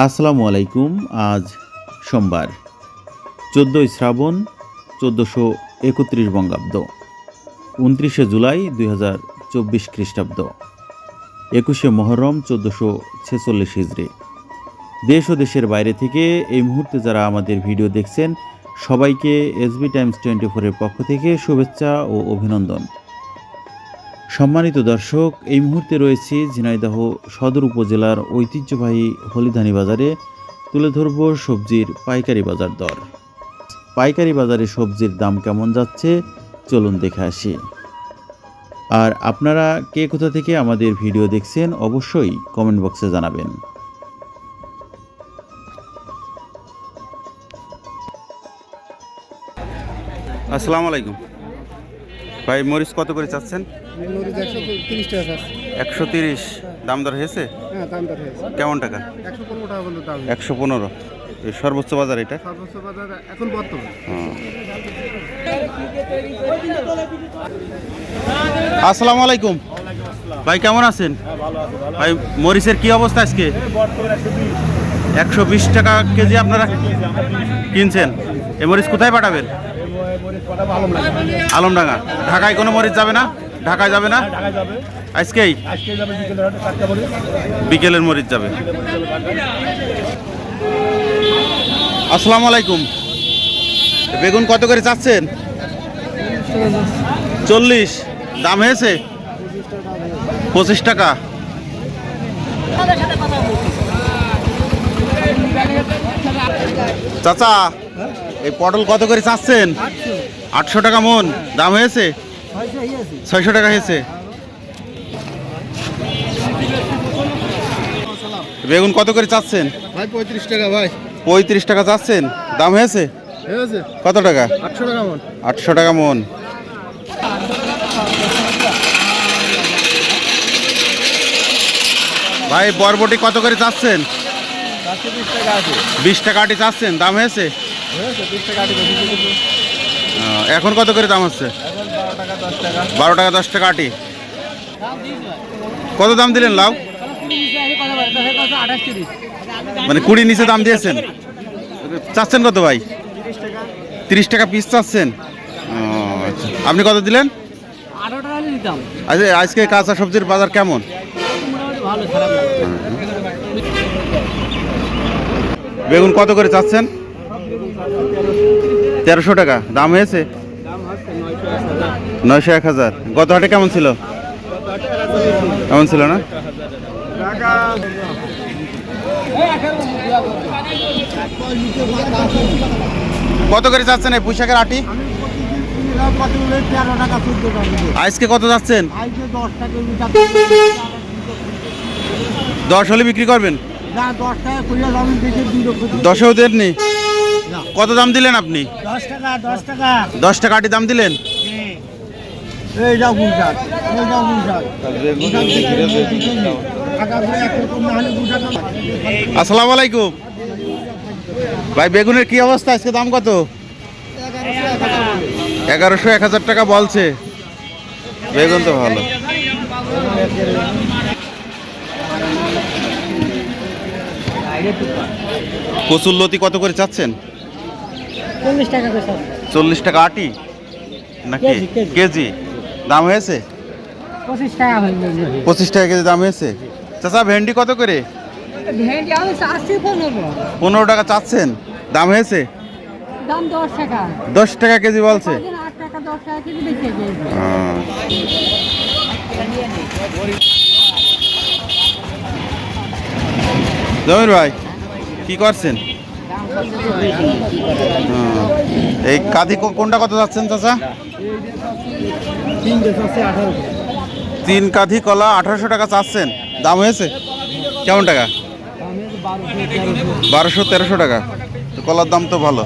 আসসালামু আলাইকুম, আজ সোমবার, চোদ্দোই শ্রাবণ, চোদ্দোশো একত্রিশ বঙ্গাব্দ, উনত্রিশে জুলাই দুই হাজার চব্বিশ খ্রিস্টাব্দ, একুশে মহরম, চোদ্দোশো ছেচল্লিশ হিজড়ি। দেশ ও দেশের বাইরে থেকে এই মুহূর্তে যারা আমাদের ভিডিও দেখছেন, সবাইকে এসবি টাইমস টোয়েন্টি ফোরের পক্ষ থেকে শুভেচ্ছা ও অভিনন্দন। সম্মানিত দর্শক, এই মুহূর্তে রয়েছে ঝিনাইদহ সদর উপজেলার ঐতিহ্যবাহী হলিধানি বাজারে তুলে ধরব সবজির পাইকারি বাজার দর। পাইকারি বাজারে সবজির দাম কেমন যাচ্ছে, চলুন দেখে আসি। আর আপনারা কে কোথা থেকে আমাদের ভিডিও দেখছেন, অবশ্যই কমেন্ট বক্সে জানাবেন। আসসালামু আলাইকুম। ভাই মরিচ কত করে চাচ্ছেন? একশো তিরিশ দাম দর হয়েছে? হ্যাঁ দাম দর হয়েছে। কেমন টাকা? একশো পনেরো সর্বোচ্চ বাজার এটা? এখন বর্তমান। আসসালামু আলাইকুম। ভাই কেমন আছেন? ভাই মরিচের কি অবস্থা আজকে? একশো বিশ। টাকা কেজি আপনারা কিনছেন। এ মরিচ কোথায় পাঠাবেন? আলমডাঙ্গা। ঢাকায় কোনো মরিচ যাবে না? ঢাকায় যাবে না? আজকেই? বিকেলের মরিচ যাবে। আসসালামু আলাইকুম। বেগুন কত করে চাচ্ছেন? চল্লিশ। দাম হয়েছে? পঁচিশ টাকা। চাচা, এই পটল কত করে চাচ্ছেন? আটশো টাকা মন। দাম হয়েছে? ছয়শো টাকা হয়েছে। বেগুন কত করে চাচ্ছেন? ভাই পঁয়ত্রিশ টাকা ভাই। পঁয়ত্রিশ টাকা চাচ্ছেন। দাম হয়েছে? কত টাকা? আটশো টাকা মন। আটশো টাকা মন। ভাই বরবটি কত করে চাচ্ছেন? বিশ টাকা আটি চাচ্ছেন। দাম হয়েছে? হয়েছে বিশ টাকা এখন কত করে দাম হচ্ছে? বারো টাকা দশ টাকা আটি। কত দাম দিলেন লাউ? মানে কুড়ি নিচে দাম দিয়েছেন? চাচ্ছেন কত ভাই? তিরিশ টাকা পিস চাচ্ছেন। আচ্ছা। আপনি কত দিলেন? দিতাম আজকে কাঁচা সবজির বাজার কেমন? বেগুন কত করে চাচ্ছেন? তেরোশো টাকা। দাম হয়েছে? নয়শো এক হাজার। গত হাটে কেমন ছিল? কেমন ছিল না? কত করে যাচ্ছেন এই পুঁইশাকের আটি? আজকে কত যাচ্ছেন? দশ হলে বিক্রি করবেন? দশ দশেও দেননি? কত দাম দিলেন আপনি? দশ টাকা আটি দাম দিলেন? গুজরাট আসসালামু আলাইকুম। ভাই বেগুনের কি অবস্থা? আজকে দাম কত? এগারোশো এক হাজার টাকা বলছে। বেগুন তো ভালো। কচুর লতি কত করে চাচ্ছেন? চল্লিশ টাকা চল্লিশ টাকা আটি? নাকি? কেজি, দাম হয়েছে? পঁচিশ টাকা পঁচিশ টাকা কেজি দাম হয়েছে? চাচা ভেন্ডি কত করে? পনেরো। টাকা চাচ্ছেন। দাম হয়েছে? দশ টাকা। কেজি বলছে। জমির ভাই কি করছেন। এই কাঁধি কো- কোনটা কত যাচ্ছেন চাচা? তিন কাঁধি কলা আঠারোশো টাকা চাচ্ছেন। দাম হয়েছে? কেমন টাকা? বারোশো তেরোশো টাকা। তো কলার দাম তো ভালো।